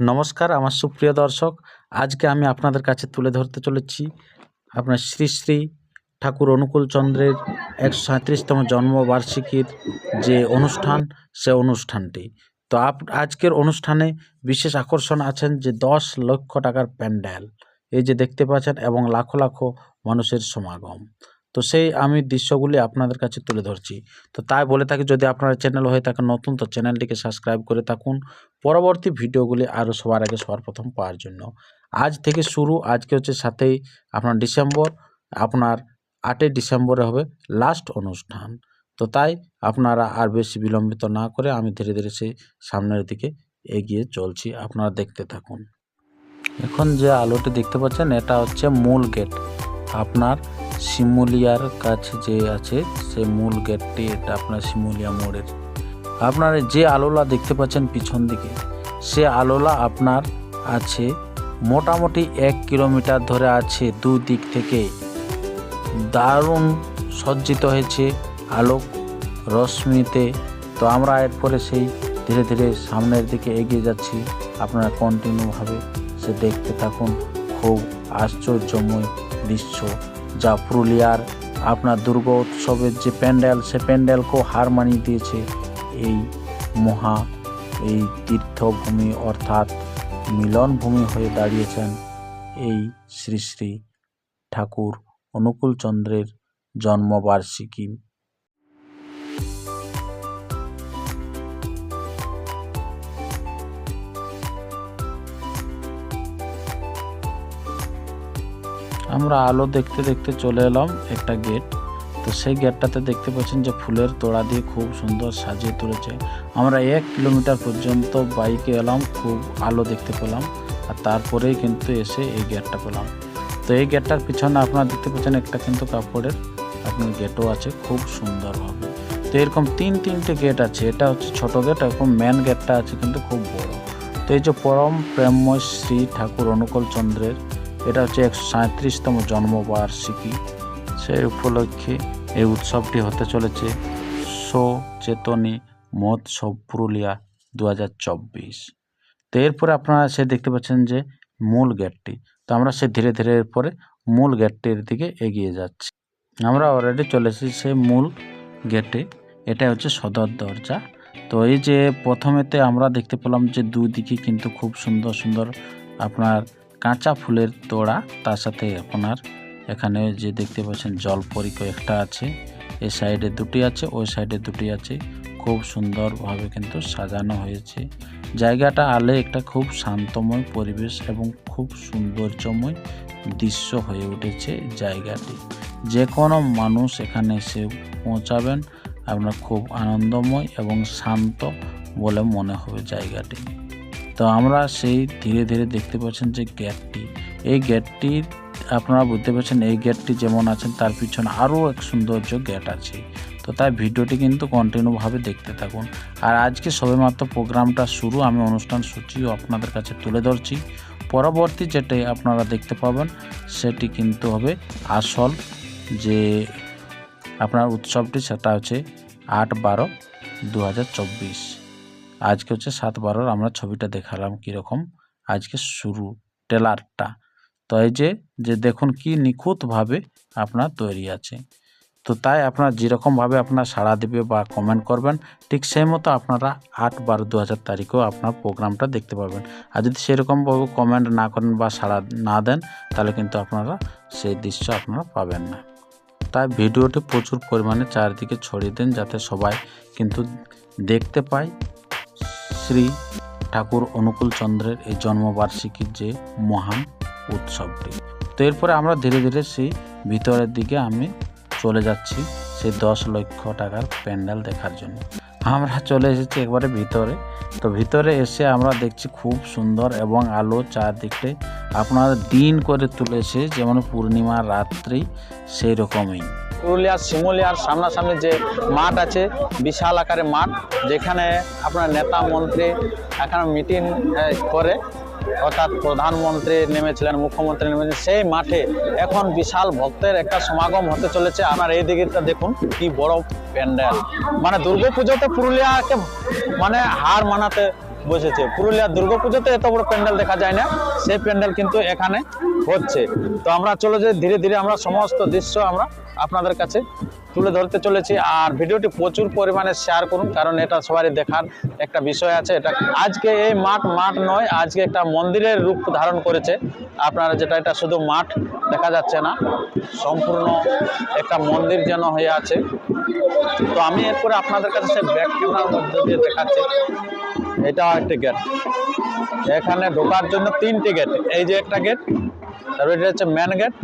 নমস্কার, আমার সুপ্রিয় দর্শক। আজকে আমি আপনাদের কাছে তুলে ধরতে চলেছি আপনার শ্রী শ্রী ঠাকুর অনুকূল চন্দ্রের একশো সাঁত্রিশতম জন্মবার্ষিকীর যে অনুষ্ঠান, সে অনুষ্ঠানটি। তো আপ, আজকের অনুষ্ঠানে বিশেষ আকর্ষণ আছেন যে দশ লক্ষ টাকার প্যান্ডেল। এই যে দেখতে পাচ্ছেন, এবং লাখো লাখো মানুষের সমাগম। তো সেই আমি দৃশ্যগুলি আপনাদের কাছে তুলে ধরছি। তো তাই বলে থাকি, যদি আপনার চ্যানেল হয়ে থাকে নতুন, তো চ্যানেলটিকে সাবস্ক্রাইব করে থাকুন। পরবর্তী ভিডিওগুলি আরও সবার আগে সবার প্রথম পাওয়ার জন্য। আজ থেকে শুরু, আজকে হচ্ছে সাতই, আপনার ডিসেম্বর, আপনার আটই ডিসেম্বরে হবে লাস্ট অনুষ্ঠান। তো তাই আপনারা আর বেশি বিলম্বিত না করে আমি ধীরে ধীরে সেই সামনের দিকে এগিয়ে চলছি, আপনারা দেখতে থাকুন। এখন যে আলোটি দেখতে পাচ্ছেন, এটা হচ্ছে মূল গেট আপনার শিমুলিয়ার কাছে যে আছে, সে মূল গেটটি এটা আপনার শিমুলিয়া মোড়ের। আপনার যে আলোলা দেখতে পাচ্ছেন পিছন দিকে, সে আলোলা আপনার আছে মোটামুটি এক কিলোমিটার ধরে আছে দুদিক থেকে। দারুণ সজ্জিত হয়েছে আলোক রশ্মিতে। তো আমরা এরপরে সেই ধীরে ধীরে সামনের দিকে এগিয়ে যাচ্ছি। আপনারা কন্টিনিউভাবে সে দেখতে থাকুন। খুব আশ্চর্যময় দৃশ্য। যা পুরুলিয়ার আপনার দুর্গা উৎসবের যে প্যান্ডেল, সে প্যান্ডেলকেও হার মানিয়ে দিয়েছে এই মহা, এই তীর্থভূমি অর্থাৎ মিলনভূমি হয়ে দাঁড়িয়েছেন এই শ্রী শ্রী ঠাকুর অনুকূল চন্দ্রের জন্মবার্ষিকী। আমরা আলো দেখতে দেখতে চলে এলাম একটা গেট তো সেই গেটটাতে দেখতে পাচ্ছেন যে ফুলের তোড়া দিয়ে খুব সুন্দর সাজিয়ে তুলেছে। আমরা এক কিলোমিটার পর্যন্ত বাইকে এলাম, খুব আলো দেখতে পেলাম। আর তারপরেই কিন্তু এসে এই গেটটা পেলাম। তো এই গেটটার পিছনে আপনারা দেখতে পাচ্ছেন একটা কিন্তু কাপড়ের আপনার গেটও আছে, খুব সুন্দরভাবে। তো এরকম তিন তিনটে গেট আছে, এটা হচ্ছে ছোট গেট এরকম মেন গেটটা আছে কিন্তু খুব বড়। তো এই যে পরম প্রেমময় শ্রী ঠাকুর অনুকূল চন্দ্রের এটা হচ্ছে একশো সাঁত্রিশতম জন্মবার্ষিকী। সেই উপলক্ষে এই উৎসবটি হতে চলেছে সচেতনী মহোৎসব পুরুলিয়া দু হাজার চব্বিশ। তো এরপরে আপনারা সে দেখতে পাচ্ছেন যে মূল গেটটি। তো আমরা সে ধীরে ধীরে এরপরে মূল গেটটির দিকে এগিয়ে যাচ্ছি। আমরা অলরেডি চলে এসেছি সেই মূল গেটে। এটা হচ্ছে সদর দরজা। তো এই যে প্রথমেতে আমরা দেখতে পেলাম যে দুদিকে কিন্তু খুব সুন্দর সুন্দর আপনার কাঁচা ফুলের তোড়া, তার সাথে আপনার এখানে যে দেখতে পাচ্ছেন জল জলপরি কয়েকটা আছে এই সাইডে দুটি আছে ওই সাইডে দুটি আছে। খুব সুন্দরভাবে কিন্তু সাজানো হয়েছে। জায়গাটা আলে একটা খুব শান্তময় পরিবেশ এবং খুব সৌন্দর্যময় দৃশ্য হয়ে উঠেছে জায়গাটি। যে কোনো মানুষ এখানে এসে পৌঁছাবেন, আপনার খুব আনন্দময় এবং শান্ত বলে মনে হবে জায়গাটি। তো আমরা সেই ধীরে ধীরে দেখতে পাচ্ছেন যে গেটটি এই গেটটির আপনারা বুঝতে পারছেন এই গেটটি যেমন আছেন তার পিছনে আরও এক সৌন্দর্য গেট আছে। তো তাই ভিডিওটি কিন্তু কন্টিনিউভাবে দেখতে থাকুন। আর আজকে সবেমাত্র প্রোগ্রামটা শুরু, আমি অনুষ্ঠান সূচিও আপনাদের কাছে তুলে ধরছি। পরবর্তী যেটাই আপনারা দেখতে পাবেন, সেটি কিন্তু হবে আসল যে আপনার উৎসবটি, সেটা হচ্ছে আট বারো দু হাজার চব্বিশ। আজকে হচ্ছে সাত বারোর আমরা ছবিটা দেখালাম কীরকম। আজকে শুরু টেলারটা তো এই যে যে দেখুন কি নিখুঁতভাবে আপনার তৈরি আছে। তো তাই আপনার যেরকমভাবে আপনার সাড়া দেবে বা কমেন্ট করবেন, ঠিক সেই মতো আপনারা আট বারো দু হাজার তারিখেও আপনার প্রোগ্রামটা দেখতে পাবেন। আর যদি সেরকমভাবে কমেন্ট না করেন বা সাড়া না দেন, তাহলে কিন্তু আপনারা সেই দৃশ্য আপনারা পাবেন না। তাই ভিডিওটি প্রচুর পরিমাণে চারিদিকে ছড়িয়ে দেন যাতে সবাই কিন্তু দেখতে পায়। শ্রী ঠাকুর অনুকূল চন্দ্রের এই জন্মবার্ষিকীর যে মহান উৎসবটি। তো এরপরে আমরা ধীরে ধীরে সেই ভিতরের দিকে আমি চলে যাচ্ছি সেই দশ লক্ষ টাকার প্যান্ডেল দেখার জন্য। আমরা চলে এসেছি একবারে ভিতরে। তো ভিতরে এসে আমরা দেখছি খুব সুন্দর এবং আলো চারদিকে আপনার দিন করে তুলেছে, যেমন পূর্ণিমা রাত্রি সেই রকমই পুরুলিয়ার শিমুলিয়ার সামনাসামনি যে মাঠ আছে, বিশাল আকারে মাঠ, যেখানে আপনার নেতা মন্ত্রী এখানে মিটিং করে। অর্থাৎ প্রধানমন্ত্রী নেমেছিলেন, মুখ্যমন্ত্রী নেমেছিলেন, সেই মাঠে এখন বিশাল ভক্তের একটা সমাগম হতে চলেছে। আপনার এই দিকটা দেখুন, কি বড় প্যান্ডেল। মানে দুর্গাপুজোতে পুরুলিয়াকে মানে হার মানাতে বসেছে। পুরুলিয়ার দুর্গাপুজোতে এত বড় প্যান্ডেল দেখা যায় না, সেই প্যান্ডেল কিন্তু এখানে হচ্ছে। তো আমরা চলে যাই, ধীরে ধীরে আমরা সমস্ত দৃশ্য আমরা আপনাদের কাছে তুলে ধরতে চলেছি। আর ভিডিওটি প্রচুর পরিমাণে শেয়ার করুন, কারণ এটা সবারই দেখার একটা বিষয় আছে। এটা আজকে এই মাঠ মাঠ নয়, আজকে একটা মন্দিরের রূপ ধারণ করেছে। আপনারা যেটা, এটা শুধু মাঠ দেখা যাচ্ছে না, সম্পূর্ণ একটা মন্দির যেন হয়ে আছে। তো আমি এরপরে আপনাদের কাছে সে ক্যামেরার মধ্যে দিয়ে দেখাচ্ছি। এটা একটি গেট এখানে ঢোকার জন্য তিনটি গেট এই যে একটা গেট তারপরে এটা হচ্ছে মেন গেট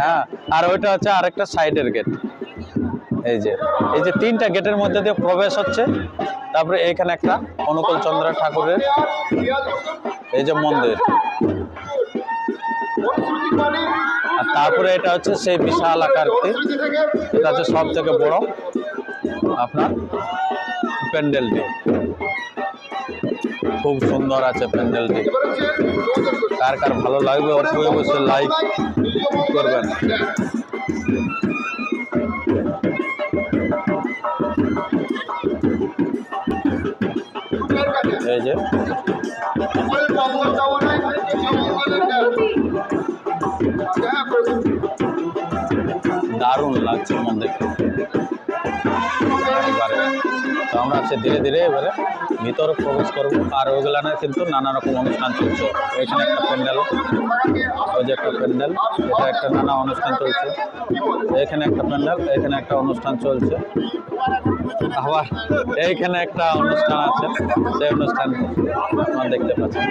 হ্যাঁ আর ওইটা হচ্ছে আরেকটা সাইডের গেট এই যে এই যে তিনটা গেটের মধ্যে দিয়ে প্রবেশ হচ্ছে। তারপরে এইখানে একটা অনুকূল চন্দ্র ঠাকুরের এই যে মন্দির। আর তারপরে এটা হচ্ছে সেই বিশাল আকারটি, এটা হচ্ছে সব থেকে বড় আপনার প্যান্ডেলটি। খুব সুন্দর আছে প্যান্ডেলটি। কার কার ভালো লাগবে অবশ্যই অবশ্যই লাইক করবেন। এই যে। দারুণ লাগছে এবারে তো আমরা হচ্ছে ধীরে ধীরে এবারে ভিতরে প্রবেশ করব। আর ওইগুলানে কিন্তু নানা রকম অনুষ্ঠান চলছে। এখানে একটা প্যান্ডেল, ওই যে একটা প্যান্ডেল, এটা একটা নানা অনুষ্ঠান চলছে। এখানে একটা প্যান্ডেল, এখানে একটা অনুষ্ঠান চলছে। আবার এইখানে একটা অনুষ্ঠান আছে, সেই অনুষ্ঠান দেখতে পাচ্ছেন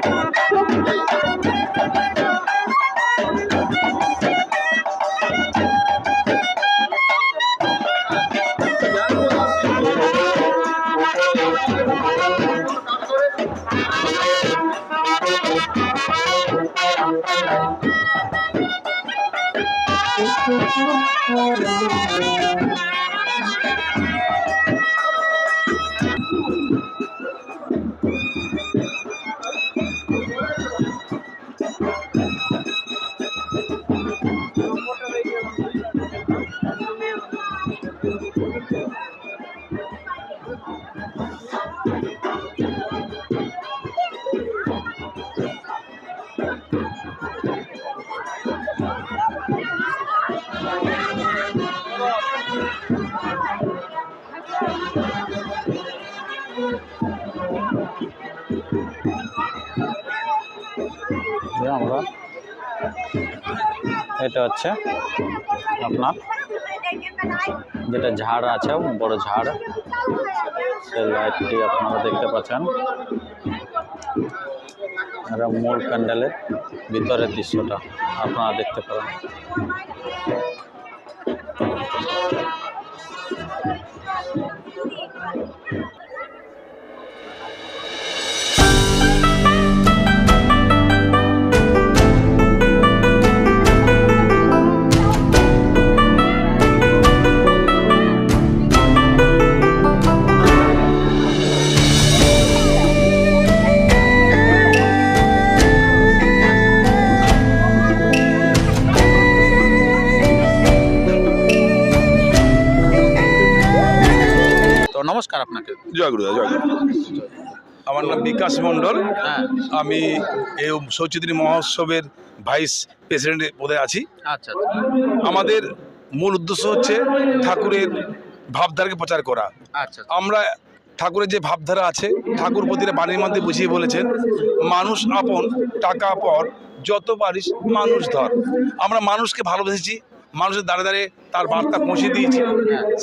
এটা হচ্ছে আপনার, যেটা ঝাড় আছে, বড় ঝাড়। সেই লাইটটি আপনারা দেখতে পাচ্ছেন। মূল প্যান্ডেলের ভিতরের দৃশ্যটা আপনারা দেখতে পারেন। বিকাশ মণ্ডল। হ্যাঁ আমি এই সৌচিত্রী মহোৎসবের ভাইস প্রেসিডেন্টের পদে আছি। আচ্ছা আমাদের মূল উদ্দেশ্য হচ্ছে ঠাকুরের ভাবধারাকে প্রচার করা। আচ্ছা আমরা ঠাকুরের যে ভাবধারা আছে ঠাকুর প্রতিটা বাণীর মধ্যে বুঝিয়ে বলেছেন মানুষ আপন টাকা পর যত পারিস মানুষ ধর। আমরা মানুষকে ভালোবেসেছি মানুষের দাঁড়ে দাঁড়িয়ে তার বার্তা পৌঁছে দিয়েছি।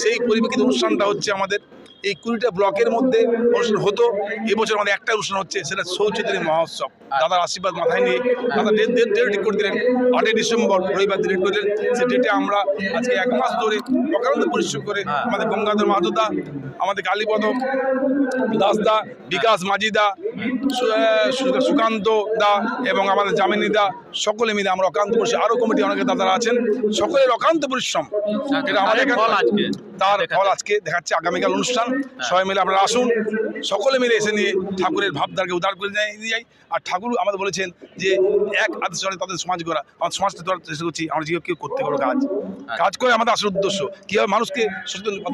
সেই পরিপ্রেক্ষিত অনুষ্ঠানটা হচ্ছে আমাদের এই কুড়িটা ব্লকের মধ্যে অনুষ্ঠান হতো। এবছর আমাদের একটা অনুষ্ঠান হচ্ছে সেটা সৌচিত্রী মহোৎসব। দাদার আশীর্বাদ মাথায় নিয়ে দাদা ডেট ডেট ডেট ঠিক করে দিলেন। আটই ডিসেম্বর রবিবার ডেট করে দিলেন। সেই ডেটে আমরা আজকে এক মাস ধরে অকান্ত পরিশ্রম করে আমাদের গঙ্গাধর মাহাতদা আমাদের কালীপদ দাসদা বিকাশ মাজিদা সু- সু- সুকান্ত দা এবং আমাদের জামিনী দা সকলে মিলে আমরা অকান্ত পরিশ্রম আরও কমিটি অনেকে দাদারা আছেন। সকলের অকান্ত পরিশ্রম। এটা আমাদের তার ফল আজকে দেখাচ্ছে। আগামীকাল অনুষ্ঠান। সবাই মিলে আপনারা আসুন। সকলে মিলে এসে নিয়ে ঠাকুরের ভাবধারকে উদ্ধার করে নিয়ে যাই। আর ঠাকুর আমাদের বলেছেন যে এক আদর্শনে তাদের সমাজ গড়া। আমাদের সমাজকে তোলার চেষ্টা করছি আমরা যে কেউ করতে পারব কাজ। কাজ করে আমাদের আসল উদ্দেশ্য। কীভাবে মানুষকে সচেতন যাব?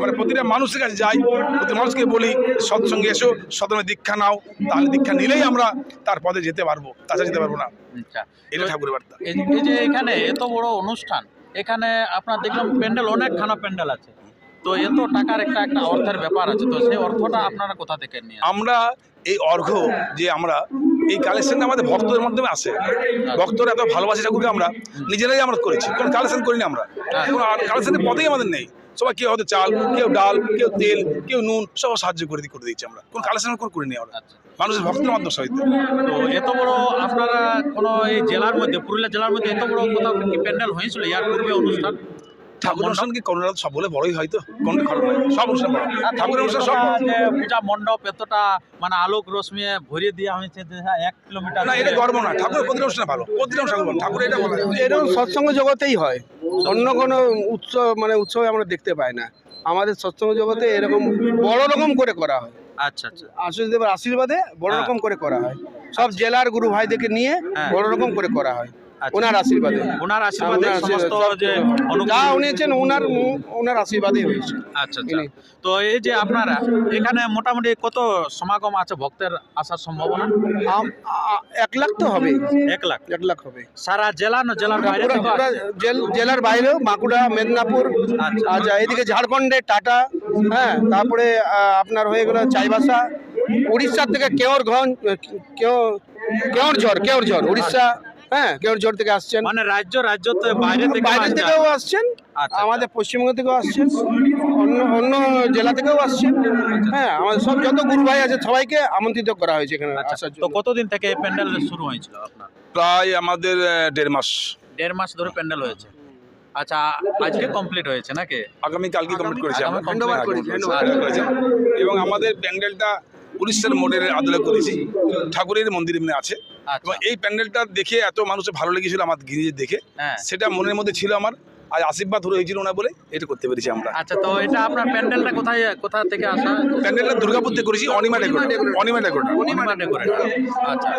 আমরা প্রতিটা মানুষের কাছে যাই প্রতি মানুষকে বলি সৎসঙ্গে এসো সদমে দীক্ষা নাও তাহলে দীক্ষা নিলেই আমরা তার পদে যেতে পারব তাছাড়া যেতে পারব না। আচ্ছা এটা ঠাকুরের বার্তা। এই যে এখানে এত বড় অনুষ্ঠান এখানে আপনার দেখলাম প্যান্ডেল অনেকখানা প্যান্ডেল আছে। তো এত টাকার একটা একটা অর্থের ব্যাপার আছে তো সেই অর্থটা আপনারা কোথা থেকে নিয়ে আমরা এই অর্ঘ যে আমরা এই কালেকশনটা আমাদের ভক্তদের মাধ্যমে আসে। ভক্তরা এত ভালোবাসে ঠাকুরকে আমরা নিজেরাই আমরা করেছি কোনো কালেকশন করিনি আমরা। কোনো কালেকশনের পথেই আমাদের নেই। সবাই কেউ হয়তো চাল কেউ ডাল কেউ তেল কেউ নুন সব সাহায্য করে দিয়ে করে দিচ্ছি আমরা। কোনো কালেকশন করে নিই আমরা। আচ্ছা। মানুষের ভক্তের মাধ্যমে সহিত তো এত বড় আপনারা কোনো এই জেলার মধ্যে পুরুলিয়া জেলার মধ্যে এত বড় কোথাও প্যান্ডেল হয়েছিল? ইয়ার পূর্বে অনুষ্ঠান? ঠাকুর অনুষ্ঠান কি করোনা সব বলে বড়ই হয়তো কোনো খারাপ নয় সব অনুষ্ঠান বড়। ঠাকুরের অনুষ্ঠান সব পূজা মণ্ডপ এতটা মানে আলোক রশ্মি ভরিয়ে দেওয়া হয়েছে হ্যাঁ, এক কিলোমিটার না এটা গর্ব না ঠাকুরের প্রতিটা অনুষ্ঠান ভালো প্রতিটা অনুষ্ঠান ভালো ঠাকুর এটা বলা। এরকম সৎসঙ্গ জগতেই হয়। অন্য কোনো উৎসব মানে উৎসবে আমরা দেখতে পাই না। আমাদের সৎসঙ্গ জগতে এরকম বড় রকম করে করা হয়। আচ্ছা আচ্ছা। আশুষ দেবের আশীর্বাদে বড় হ্যাঁ। রকম করে করা হয়। সব জেলার গুরু ভাইদেরকে নিয়ে হ্যাঁ। বড় রকম করে করা হয়। আচ্ছা। ওনার আশীর্বাদে। ওনার আশীর্বাদে সমস্ত যে যা উনিছেন ওনার ওনার আশীর্বাদেই হয়েছে। আচ্ছা আচ্ছা। তো এই যে আপনারা এখানে মোটামুটি কত সমাগম আছে ভক্তের আসার সম্ভাবনা? এক লাখ তো হবে এক লাখ। এক লাখ হবে সারা জেলা না জেলার বাইরে জেলার বাইরেও বাঁকুড়া মেদিনীপুর আচ্ছা। আচ্ছা এদিকে ঝাড়খণ্ডে টাটা হ্যাঁ তারপরে আপনার হয়ে গেল চাইবাসা উড়িষ্যার থেকে কেওরগঞ্জ কেও কেওরঝড় কেওরঝড় উড়িষ্যা হ্যাঁ কেওরঝড় থেকে আসছেন। মানে রাজ্য রাজ্য বাইরে থেকে বাইরে থেকেও আসছেন আচ্ছা, আমাদের পশ্চিমবঙ্গ থেকেও আসছেন অন্য অন্য জেলা থেকেও আসছেন। হ্যাঁ আমাদের সব যত গুরু ভাই আছে সবাইকে আমন্ত্রিত করা হয়েছে এখানে আচ্ছা আসার তো কতদিন থেকে এই প্যান্ডেল শুরু হয়েছিল আপনার? প্রায় আমাদের দেড় মাস। দেড় মাস ধরে প্যান্ডেল হয়েছে। আচ্ছা আজকে কমপ্লিট হয়েছে নাকি? আগামী কালকে কমপ্লিট করেছি আমরা। ধন্যবাদ। করেছি। এবং আমাদের প্যান্ডেলটা উড়িষ্যার মডেলের আদলে করেছি ঠাকুরের মন্দির এমনি আছে। আচ্ছা। এবং এই প্যান্ডেলটা দেখে এত মানুষের ভালো লেগেছিল আমার গিরিজের দেখে। হ্যাঁ। সেটা মনের মধ্যে ছিল আমার। আর আশীর্বাদ হয়ে হয়েছিল না বলে এটা করতে পেরেছি আমরা। আচ্ছা তো এটা আপনার প্যান্ডেলটা কোথায় কোথা থেকে আসা? প্যান্ডেলটা দুর্গাপুর থেকে করেছি Anima decor Anima decor Anima decorate আচ্ছা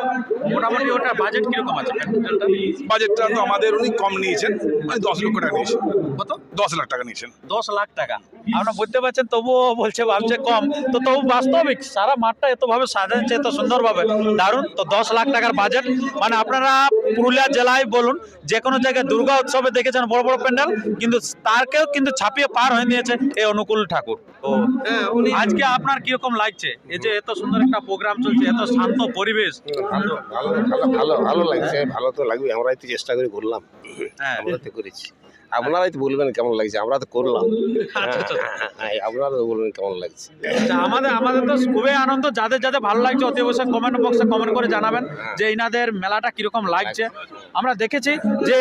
মোটামুটি ওটা বাজেট কীরকম আছে প্যান্ডেলটা বাজেটটা তো আমাদের উনি কম নিয়েছেন মানে দশ লক্ষ টাকা নিয়েছেন। কত? দশ লাখ টাকা নিয়েছেন। দশ লাখ টাকা। আপনারা বুঝতে পারছেন তবুও বলছে ভাবছে কম। তো তবু বাস্তবিক সারা মাঠটা এতভাবে সাজাচ্ছে এত সুন্দরভাবে। দারুণ। তো দশ লাখ টাকার বাজেট মানে আপনারা পুরুলিয়া জেলায় বলুন যে কোনো জায়গায় দুর্গা উৎসবে দেখেছেন বড় বড় প্যান্ডেল কিন্তু তারকেও কিন্তু ছাপিয়ে পার হয়ে নিয়েছে এই অনুকূল ঠাকুর। তো হ্যাঁ উনি আজকে আপনার কীরকম লাগছে? এই যে এত সুন্দর একটা প্রোগ্রাম চলছে এত শান্ত পরিবেশ। ভালো ভালো ভালো লাগছে ভালো তো লাগবে। আমরাই তো চেষ্টা করে করলাম হ্যাঁ। আমরা তো করেছি আপনারাই তো বলবেন কেমন লাগছে আমরা তো করলাম। হ্যাঁ, আপনারা তো বলবেন কেমন লাগছে। আচ্ছা, আমাদের আমাদের তো খুবই আনন্দ যাদের যাদের ভালো লাগছে অতি অবশ্যই কমেন্ট বক্সে কমেন্ট করে জানাবেন যে ইনাদের মেলাটা কীরকম লাগছে। আমরা দেখেছি যে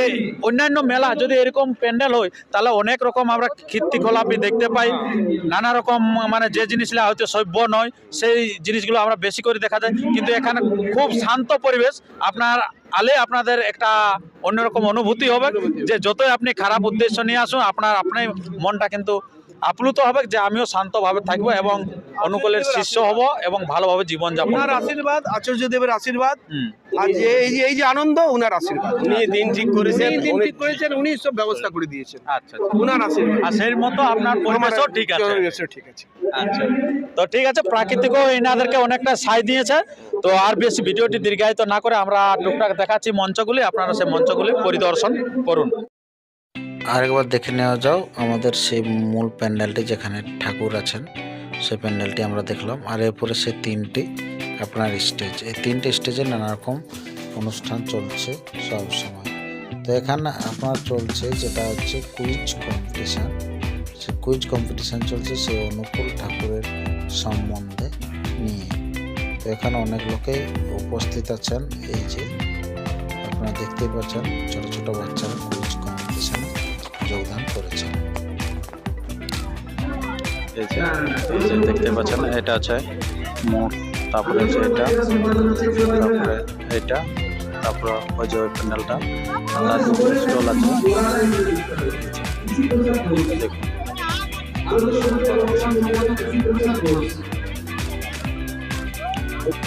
অন্যান্য মেলা যদি এরকম প্যান্ডেল হয় তাহলে অনেক রকম আমরা কীর্তি গোলাপি দেখতে পাই। নানা রকম মানে যে জিনিসগুলো হয়তো সভ্য নয় সেই জিনিসগুলো আমরা বেশি করে দেখা যায়। কিন্তু এখানে খুব শান্ত পরিবেশ। আপনার আলে আপনাদের একটা অন্যরকম অনুভূতি হবে যে যতই আপনি খারাপ উদ্দেশ্য নিয়ে আসুন আপনার আপনি মনটা কিন্তু আপ্লুত হবে যে আমিও শান্তভাবে থাকব এবং অনুকূলের শিষ্য হব এবং ভালোভাবে জীবনযাপন ওনার আশীর্বাদ আচার্য দেবের আশীর্বাদ আর যে এই যে এই যে আনন্দ ওনার আশীর্বাদ। উনি দিন ঠিক করেছেন দিন ঠিক করেছেন উনি সব ব্যবস্থা করে দিয়েছেন। আচ্ছা আচ্ছা। ওনার আশীর্বাদ। আর সেই মতো আপনার পরিবেশও ঠিক আছে। পরিবেশও ঠিক আছে। আচ্ছা। তো ঠিক আছে প্রাকৃতিকও এনাদেরকে অনেকটা সাই দিয়েছে। তো আর বেশি ভিডিওটি দীর্ঘায়িত না করে আমরা টুকটাক দেখাচ্ছি মঞ্চগুলি আপনারা সেই মঞ্চগুলি পরিদর্শন করুন। আরেকবার দেখে নেওয়া যাও আমাদের সেই মূল প্যান্ডেলটি যেখানে ঠাকুর আছেন, সেই প্যান্ডেলটি আমরা দেখলাম। আর এরপরে সে তিনটি আপনার স্টেজ এই তিনটে স্টেজে নানা রকম অনুষ্ঠান চলছে সব সময়। তো এখানে আপনার চলছে যেটা হচ্ছে কুইজ কম্পিটিশান সে কুইজ কম্পিটিশান চলছে সেই অনুকূল ঠাকুরের সম্বন্ধে নিয়ে। তো এখানে অনেক লোকেই উপস্থিত আছেন, এই যে আপনারা দেখতেই পাচ্ছেন ছোট ছোট বাচ্চারা। এই যে দেখতে পাচ্ছেন এটা আছে মোট তারপরে হচ্ছে এটা তারপরে এটা তারপরে ওই যে ওই প্যান্ডেলটা তার স্টল আছে।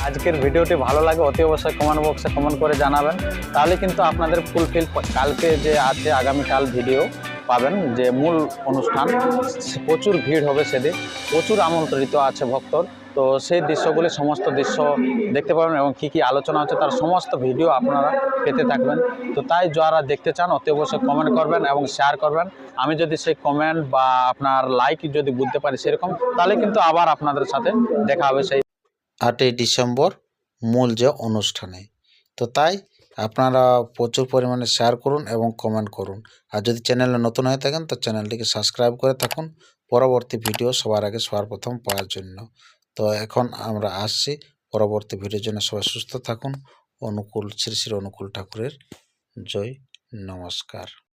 আজকের ভিডিওটি ভালো লাগে অতি অবশ্যই কমেন্ট বক্সে কমেন্ট করে জানাবেন। তাহলে কিন্তু আপনাদের ফুলফিল কালকে যে আছে আগামীকাল ভিডিও পাবেন যে মূল অনুষ্ঠান, প্রচুর ভিড় হবে সেদিন, প্রচুর আমন্ত্রিত আছে ভক্তর। তো সেই দৃশ্যগুলি, সমস্ত দৃশ্য দেখতে পাবেন এবং কী কী আলোচনা হচ্ছে তার সমস্ত ভিডিও আপনারা পেতে থাকবেন। তো তাই যারা দেখতে চান, অতি অবশ্যই কমেন্ট করবেন এবং শেয়ার করবেন। আমি যদি সেই কমেন্ট বা আপনার লাইক যদি বুঝতে পারি সেরকম, তাহলে কিন্তু আবার আপনাদের সাথে দেখা হবে সেই আটই ডিসেম্বর মূল যে অনুষ্ঠানে। তো তাই আপনারা প্রচুর পরিমাণে শেয়ার করুন এবং কমেন্ট করুন। আর যদি চ্যানেলে নতুন হয়ে থাকেন, তো চ্যানেলটিকে সাবস্ক্রাইব করে থাকুন। পরবর্তী ভিডিও সবার আগে সবার প্রথম পাওয়ার জন্য। তো এখন আমরা আসছি। পরবর্তী ভিডিওর জন্য সবাই সুস্থ থাকুন। অনুকূল, শ্রী শ্রী অনুকূল ঠাকুরের জয়। নমস্কার।